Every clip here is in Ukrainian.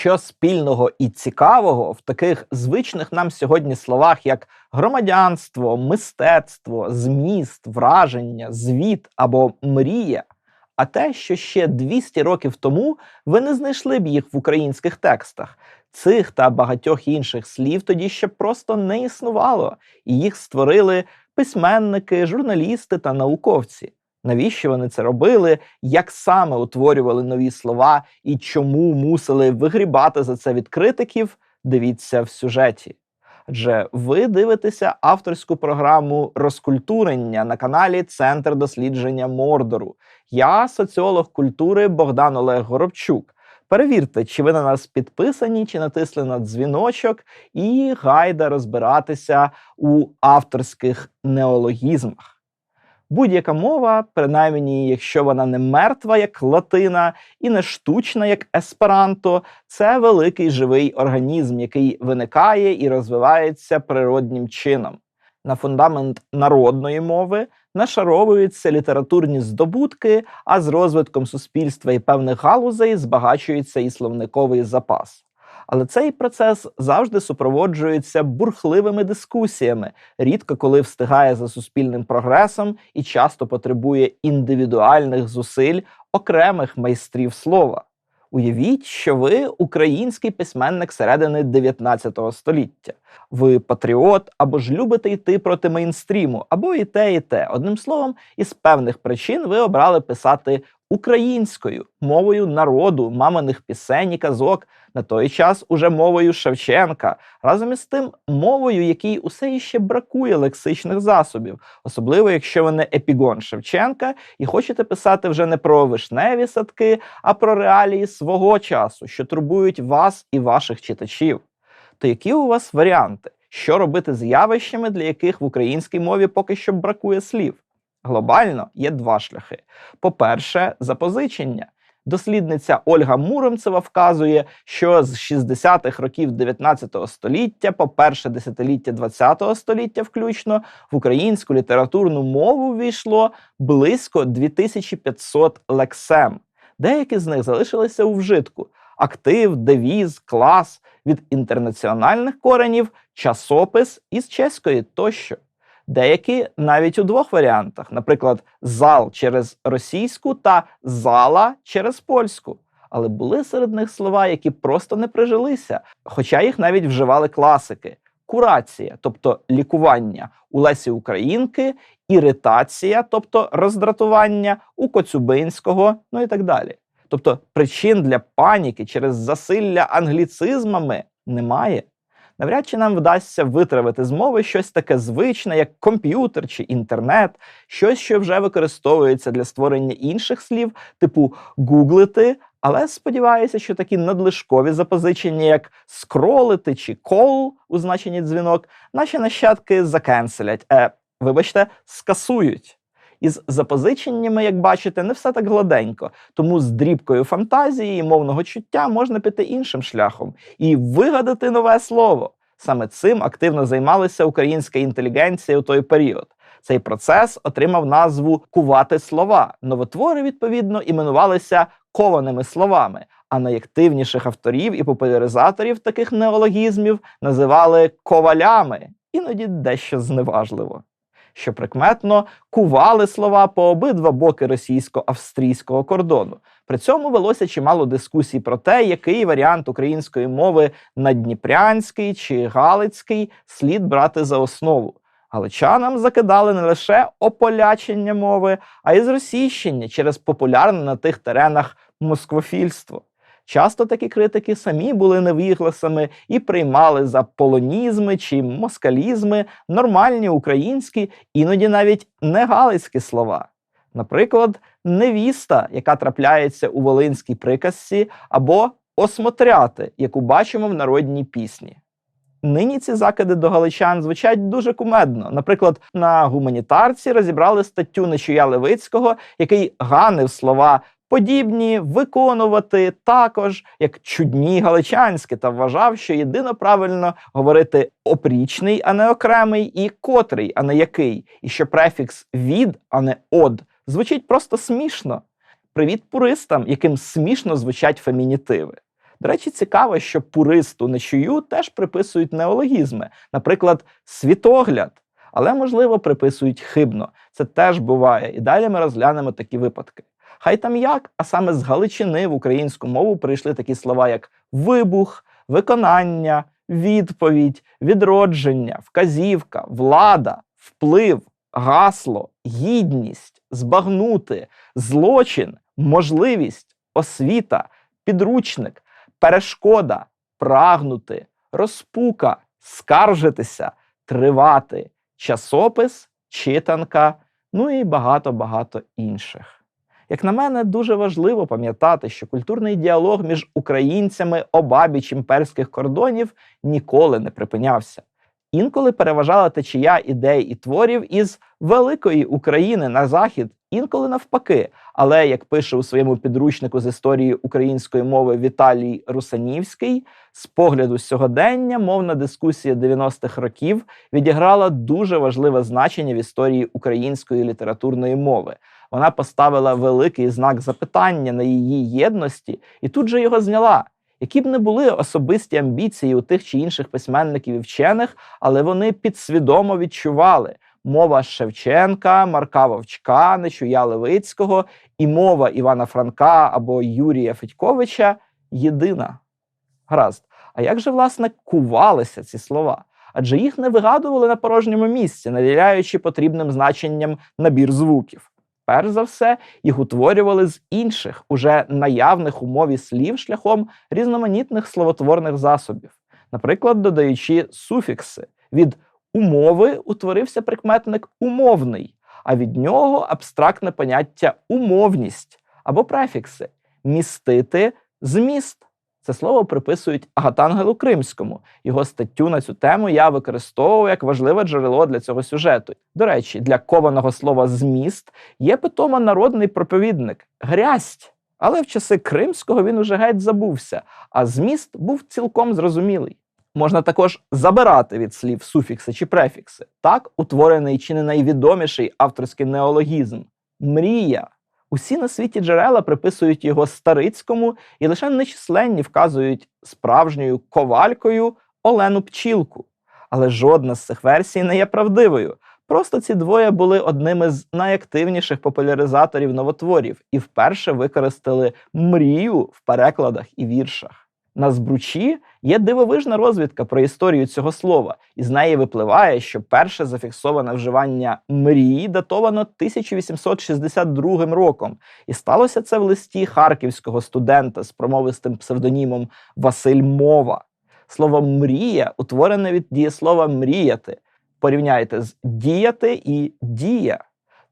Що спільного і цікавого в таких звичних нам сьогодні словах, як громадянство, мистецтво, зміст, враження, звіт або мрія? А те, що ще 200 років тому ви не знайшли б їх в українських текстах. Цих та багатьох інших слів тоді ще просто не існувало, і їх створили письменники, журналісти та науковці. Навіщо вони це робили? Як саме утворювали нові слова і чому мусили вигрібати за це від критиків? Дивіться в сюжеті. Адже ви дивитеся авторську програму розкультурення на каналі Центр дослідження Мордору. Я соціолог культури Богдан Олег Горобчук. Перевірте, чи ви на нас підписані, чи натисли на дзвіночок, і гайда розбиратися у авторських неологізмах. Будь-яка мова, принаймні, якщо вона не мертва, як латина, і не штучна, як есперанто, це великий живий організм, який виникає і розвивається природнім чином. На фундамент народної мови нашаровуються літературні здобутки, а з розвитком суспільства і певних галузей збагачується і словниковий запас. Але цей процес завжди супроводжується бурхливими дискусіями, рідко коли встигає за суспільним прогресом і часто потребує індивідуальних зусиль окремих майстрів слова. Уявіть, що ви український письменник середини 19 століття. Ви патріот або ж любите йти проти мейнстріму, або і те, і те. Одним словом, із певних причин ви обрали писати українською мовою народу, маминих пісень і казок, на той час уже мовою Шевченка, разом із тим мовою, якій усе іще бракує лексичних засобів, особливо якщо ви не епігон Шевченка і хочете писати вже не про вишневі садки, а про реалії свого часу, що турбують вас і ваших читачів. То які у вас варіанти? Що робити з явищами, для яких в українській мові поки що бракує слів? Глобально є два шляхи. По-перше, запозичення. Дослідниця Ольга Муромцева вказує, що з 60-х років 19 століття, по перше десятиліття 20 століття, включно в українську літературну мову війшло близько 2500 лексем. Деякі з них залишилися у вжитку: актив, девіз, клас від інтернаціональних коренів, часопис із чеської тощо. Деякі навіть у двох варіантах, наприклад, зал через російську та зала через польську. Але були серед них слова, які просто не прижилися, хоча їх навіть вживали класики: курація, тобто лікування у Лесі Українки, іритація, тобто роздратування у Коцюбинського, ну і так далі. Тобто причин для паніки через засилля англіцизмами немає. Навряд чи нам вдасться витравити з мови щось таке звичне, як комп'ютер чи інтернет, щось, що вже використовується для створення інших слів, типу гуглити. Але сподіваюся, що такі надлишкові запозичення, як скролити чи кол у значенні дзвінок, наші нащадки закенселять, е, вибачте, скасують. Із запозиченнями, як бачите, не все так гладенько, тому з дрібкою фантазії і мовного чуття можна піти іншим шляхом і вигадати нове слово. Саме цим активно займалася українська інтелігенція у той період. Цей процес отримав назву кувати слова. Новотвори, відповідно, іменувалися кованими словами, а найактивніших авторів і популяризаторів таких неологізмів називали ковалями, іноді дещо зневажливо що прикметно кували слова по обидва боки російсько-австрійського кордону. При цьому велося чимало дискусій про те, який варіант української мови надніпрянський чи галицький слід брати за основу. Галичанам закидали не лише ополячення мови, а й зросійщення через популярне на тих теренах москвофільство. Часто такі критики самі були невігласами і приймали за полонізми чи москалізми нормальні українські, іноді навіть не галицькі слова. Наприклад, невіста, яка трапляється у волинській приказці, або осмотряти, яку бачимо в народній пісні. Нині ці закиди до галичан звучать дуже кумедно. Наприклад, на гуманітарці розібрали статтю Нечуя Левицького, який ганив слова подібні виконувати також як чудні галичанські, та вважав, що єдино правильно говорити опрічний, а не окремий, і котрий, а не який, і що префікс від, а не од, звучить просто смішно. Привіт пуристам, яким смішно звучать фемінітиви. До речі, цікаво, що пуристу нечую теж приписують неологізми, наприклад, світогляд, але, можливо, приписують хибно. Це теж буває. І далі ми розглянемо такі випадки. Хай там як, а саме з Галичини в українську мову прийшли такі слова, як вибух, виконання, відповідь, відродження, вказівка, влада, вплив, гасло, гідність, збагнути, злочин, можливість, освіта, підручник, перешкода, прагнути, розпука, скаржитися, тривати, часопис, читанка, ну і багато-багато інших. Як на мене, дуже важливо пам'ятати, що культурний діалог між українцями обабіч імперських кордонів ніколи не припинявся. Інколи переважала течія ідей і творів із великої України на захід, інколи навпаки. Але як пише у своєму підручнику з історії української мови Віталій Русанівський, з погляду сьогодення мовна дискусія 90-х років відіграла дуже важливе значення в історії української літературної мови. Вона поставила великий знак запитання на її єдності і тут же його зняла. Які б не були особисті амбіції у тих чи інших письменників і вчених, але вони підсвідомо відчували мова Шевченка, Марка Вовчка, Нечуя Левицького і мова Івана Франка або Юрія Федьковича єдина. Гаразд. А як же, власне, кувалися ці слова? Адже їх не вигадували на порожньому місці, наділяючи потрібним значенням набір звуків. Перш за все, їх утворювали з інших, уже наявних у мові слів шляхом різноманітних словотворних засобів, наприклад, додаючи суфікси. Від умови утворився прикметник умовний, а від нього абстрактне поняття умовність або префікси містити зміст. Це слово приписують Агатангелу Кримському. Його статтю на цю тему я використовував як важливе джерело для цього сюжету. До речі, для кованого слова зміст є питома народний проповідник грязь. Але в часи Кримського він уже геть забувся, а зміст був цілком зрозумілий. Можна також забирати від слів суфікси чи префікси. Так утворений чи не найвідоміший авторський неологізм мрія. Усі на світі джерела приписують його старицькому і лише нечисленні вказують справжньою ковалькою Олену Пчілку. Але жодна з цих версій не є правдивою. Просто ці двоє були одними з найактивніших популяризаторів новотворів і вперше використали мрію в перекладах і віршах. На збручі є дивовижна розвідка про історію цього слова, і з неї випливає, що перше зафіксоване вживання мрії датовано 1862 роком, і сталося це в листі харківського студента з промовистим псевдонімом Василь Мова. Слово мрія утворене від дієслова мріяти. Порівняйте з діяти і дія.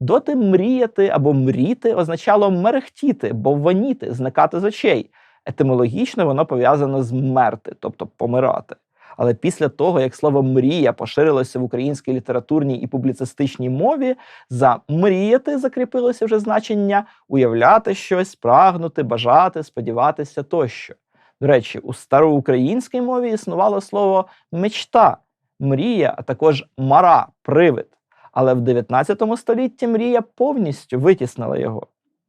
Доти мріяти або мріти означало мерехтіти, бовваніти, зникати з очей. Етимологічно воно пов'язано з мерти, тобто помирати. Але після того, як слово мрія поширилося в українській літературній і публіцистичній мові, за мріяти закріпилося вже значення уявляти щось, прагнути, бажати, сподіватися тощо. До речі, у староукраїнській мові існувало слово мечта, мрія, а також мара, привид. Але в 19 столітті мрія повністю витіснила його.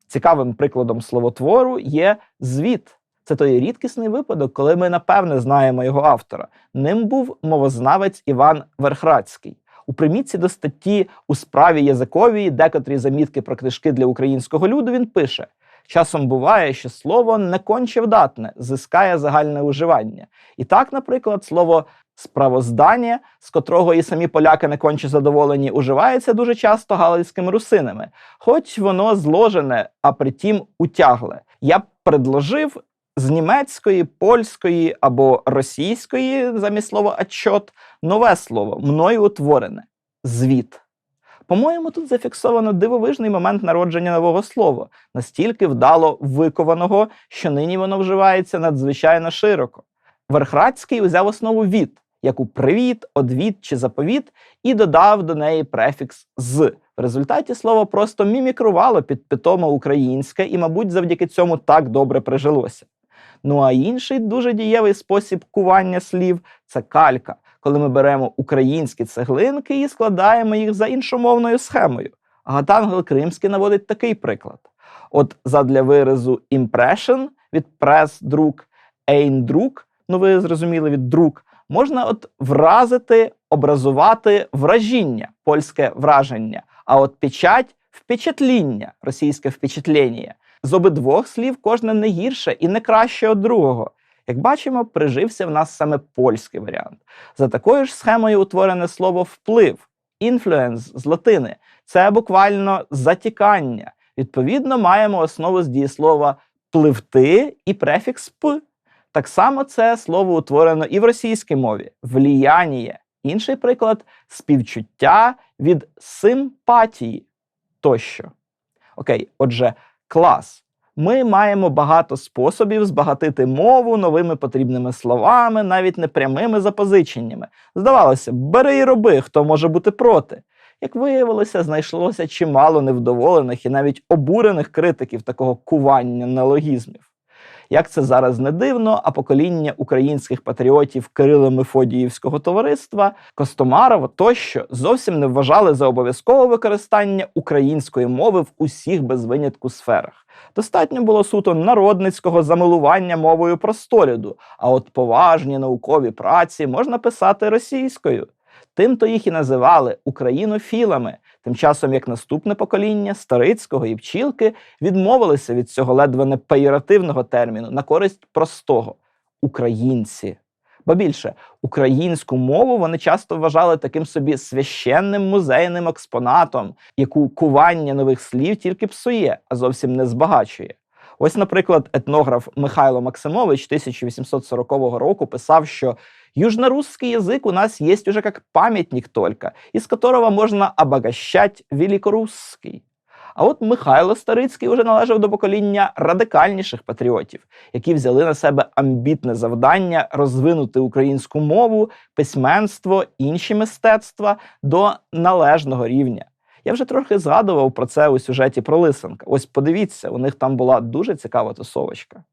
Цікавим прикладом словотвору є звіт. Це той рідкісний випадок, коли ми напевне знаємо його автора. Ним був мовознавець Іван Верхрацький. У примітці до статті у справі язиковій, декотрі замітки про книжки для українського люду, він пише: часом буває, що слово не конче вдатне, зискає загальне уживання. І так, наприклад, слово справоздання, з котрого і самі поляки не конче задоволені, уживається дуже часто галицькими русинами, хоч воно зложене, а притім утягле. Я б предложив з німецької, польської або російської замість слова «отчот» нове слово, мною утворене звіт. По-моєму, тут зафіксовано дивовижний момент народження нового слова, настільки вдало викованого, що нині воно вживається надзвичайно широко. Верхрадський узяв основу від, як у привіт, одвід чи заповіт, і додав до неї префікс з. В результаті слово просто мімікрувало під питомо українське і, мабуть, завдяки цьому так добре прижилося. Ну а інший дуже дієвий спосіб кування слів це калька, коли ми беремо українські цеглинки і складаємо їх за іншомовною схемою. Гатангел Кримський наводить такий приклад: от задля виразу impression від прес друк ейндрук, ну ви зрозуміли від друк, можна от вразити, образувати вражіння, польське враження, а от печать впечатління, російське впечатлення. З обидвох слів кожне не гірше і не краще від другого. Як бачимо, прижився в нас саме польський варіант. За такою ж схемою утворене слово вплив, інфлюенс з латини. Це буквально затікання. Відповідно, маємо основу з дієслова пливти і префікс п. Так само це слово утворено і в російській мові вліяння. Інший приклад співчуття від симпатії тощо. Окей, отже, клас. Ми маємо багато способів збагатити мову новими потрібними словами, навіть непрямими запозиченнями. Здавалося, бери і роби, хто може бути проти. Як виявилося, знайшлося чимало невдоволених і навіть обурених критиків такого кування неологізмів. Як це зараз не дивно, а покоління українських патріотів Кирила Мефодіївського товариства, Костомарова тощо зовсім не вважали за обов'язкове використання української мови в усіх без винятку сферах. Достатньо було суто народницького замилування мовою простолюду, а от поважні наукові праці можна писати російською. Тим то їх і називали українофілами. Тим часом, як наступне покоління старицького і пчілки відмовилися від цього ледве не пеєративного терміну на користь простого українці. Ба більше українську мову вони часто вважали таким собі священним музейним експонатом, яку кування нових слів тільки псує, а зовсім не збагачує. Ось, наприклад, етнограф Михайло Максимович 1840 року писав, що южнорусский язык у нас есть уже как памятник только, из которого можна обогащать великорусский. А от Михайло Старицький вже належав до покоління радикальніших патріотів, які взяли на себе амбітне завдання розвинути українську мову, письменство, інші мистецтва до належного рівня. Я вже трохи згадував про це у сюжеті про Лисенка. Ось подивіться, у них там була дуже цікава тусовочка.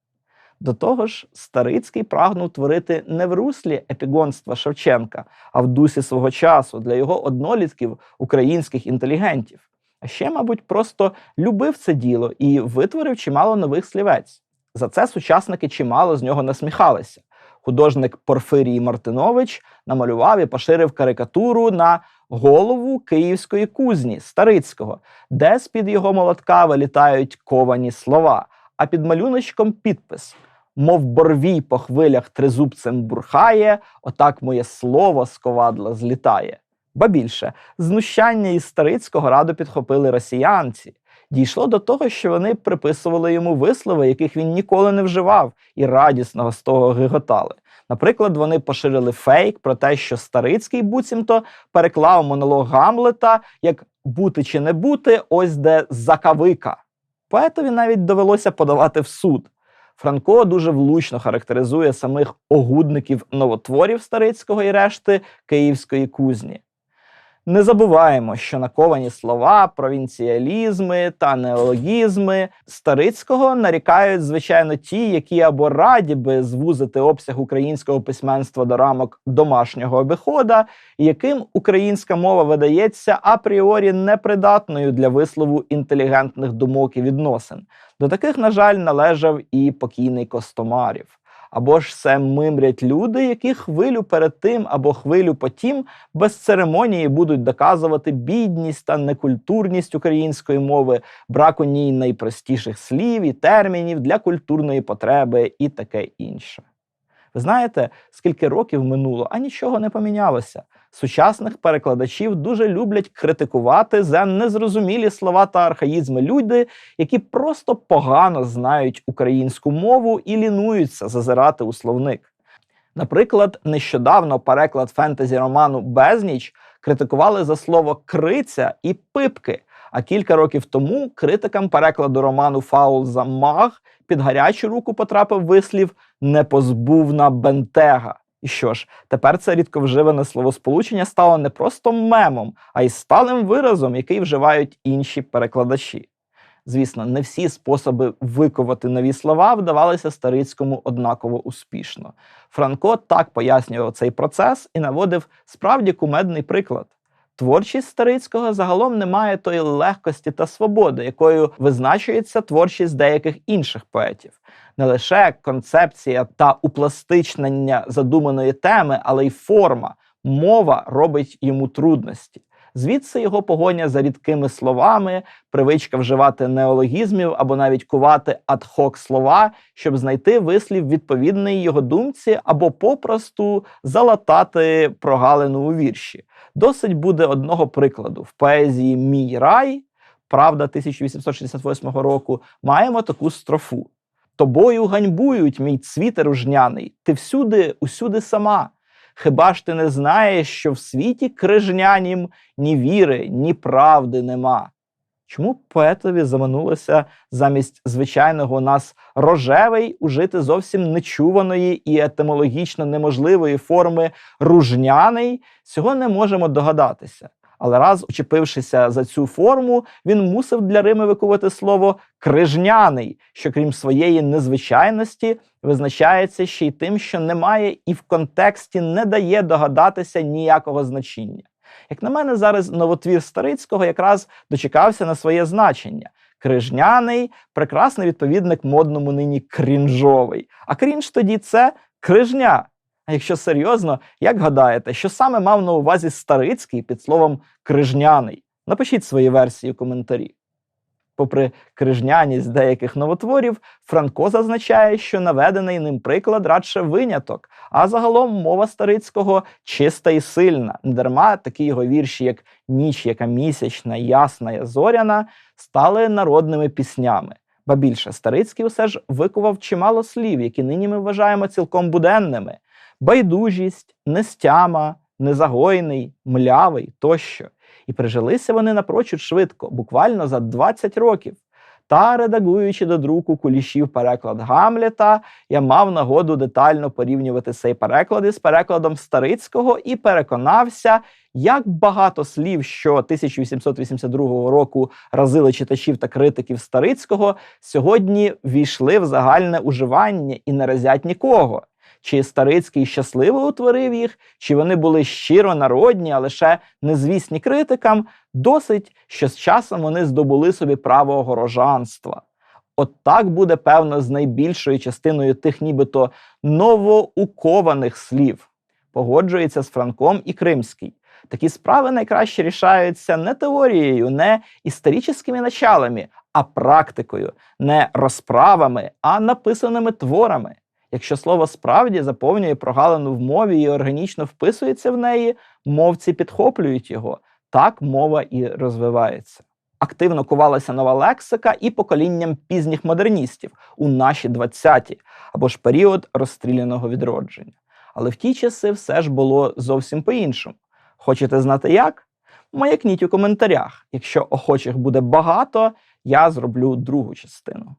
До того ж, Старицький прагнув творити не в руслі епігонства Шевченка, а в дусі свого часу для його однолітків українських інтелігентів. А ще, мабуть, просто любив це діло і витворив чимало нових слівець. За це сучасники чимало з нього насміхалися. Художник Порфирій Мартинович намалював і поширив карикатуру на голову київської кузні Старицького, де з-під його молотка вилітають ковані слова, а під малюночком підпис мов борвій по хвилях тризубцем бурхає, отак моє слово з ковадла злітає. Ба більше, знущання із Старицького радо підхопили росіянці. Дійшло до того, що вони приписували йому вислови, яких він ніколи не вживав, і радісно з того гиготали. Наприклад, вони поширили фейк про те, що Старицький буцімто переклав монолог Гамлета як бути чи не бути, ось де закавика. Поетові навіть довелося подавати в суд. Франко дуже влучно характеризує самих огудників новотворів Старицького і решти Київської кузні. Не забуваємо, що наковані слова, провінціалізми та неологізми Старицького нарікають, звичайно, ті, які або раді би звузити обсяг українського письменства до рамок домашнього обихода, яким українська мова видається апріорі непридатною для вислову інтелігентних думок і відносин. До таких, на жаль, належав і покійний Костомарів. Або ж це мимрять люди, які хвилю перед тим або хвилю потім без церемонії будуть доказувати бідність та некультурність української мови, брак у ній найпростіших слів і термінів для культурної потреби і таке інше. Ви знаєте, скільки років минуло, а нічого не помінялося. Сучасних перекладачів дуже люблять критикувати за незрозумілі слова та архаїзми люди, які просто погано знають українську мову і лінуються зазирати у словник. Наприклад, нещодавно переклад фентезі роману Безніч критикували за слово криця і пипки. А кілька років тому критикам перекладу роману Фаул за під гарячу руку потрапив вислів непозбувна бентега. І що ж, тепер це рідковживане словосполучення стало не просто мемом, а й сталим виразом, який вживають інші перекладачі. Звісно, не всі способи виковати нові слова вдавалися старицькому однаково успішно. Франко так пояснював цей процес і наводив справді кумедний приклад. Творчість Старицького загалом не має тої легкості та свободи, якою визначується творчість деяких інших поетів. Не лише концепція та упластичнення задуманої теми, але й форма, мова робить йому трудності. Звідси його погоня за рідкими словами, привичка вживати неологізмів або навіть кувати адхок слова, щоб знайти вислів відповідний його думці, або попросту залатати прогалину у вірші. Досить буде одного прикладу в поезії Мій рай, правда 1868 року, маємо таку строфу: Тобою ганьбують, мій цвіте ружняний, ти всюди, усюди сама. Хіба ж ти не знаєш, що в світі крижнянім ні віри, ні правди нема? Чому поетові заманулося замість звичайного нас рожевий ужити зовсім нечуваної і етимологічно неможливої форми ружняний? Цього не можемо догадатися. Але раз учепившися за цю форму, він мусив для Рими викувати слово крижняний, що крім своєї незвичайності визначається ще й тим, що немає і в контексті не дає догадатися ніякого значення. Як на мене, зараз новотвір Старицького якраз дочекався на своє значення. Крижняний прекрасний відповідник модному нині крінжовий. А крінж тоді це крижня. А якщо серйозно, як гадаєте, що саме мав на увазі Старицький під словом крижняний? Напишіть свої версії у коментарі. Попри крижняність деяких новотворів, Франко зазначає, що наведений ним приклад радше виняток, а загалом мова Старицького чиста і сильна. Недарма такі його вірші, як Ніч, яка місячна, ясна і зоряна, стали народними піснями. Ба більше Старицький усе ж викував чимало слів, які нині ми вважаємо цілком буденними: байдужість, нестяма, незагойний, млявий тощо. І прижилися вони напрочуд швидко, буквально за 20 років. Та, редагуючи до друку кулішів переклад Гамлета, я мав нагоду детально порівнювати цей переклад із перекладом Старицького і переконався, як багато слів, що 1882 року разили читачів та критиків Старицького, сьогодні війшли в загальне уживання і не разять нікого. Чи Старицький щасливо утворив їх, чи вони були щиро народні, а лише незвісні критикам, досить, що з часом вони здобули собі право горожанства. От так буде певно з найбільшою частиною тих, нібито новоукованих слів. Погоджується з Франком і Кримський. Такі справи найкраще рішаються не теорією, не історичними началами, а практикою, не розправами, а написаними творами. Якщо слово справді заповнює прогалину в мові і органічно вписується в неї, мовці підхоплюють його. Так мова і розвивається. Активно кувалася нова лексика і поколінням пізніх модерністів у наші 20-ті, або ж період розстріляного відродження. Але в ті часи все ж було зовсім по-іншому. Хочете знати як? Маякніть у коментарях. Якщо охочих буде багато, я зроблю другу частину.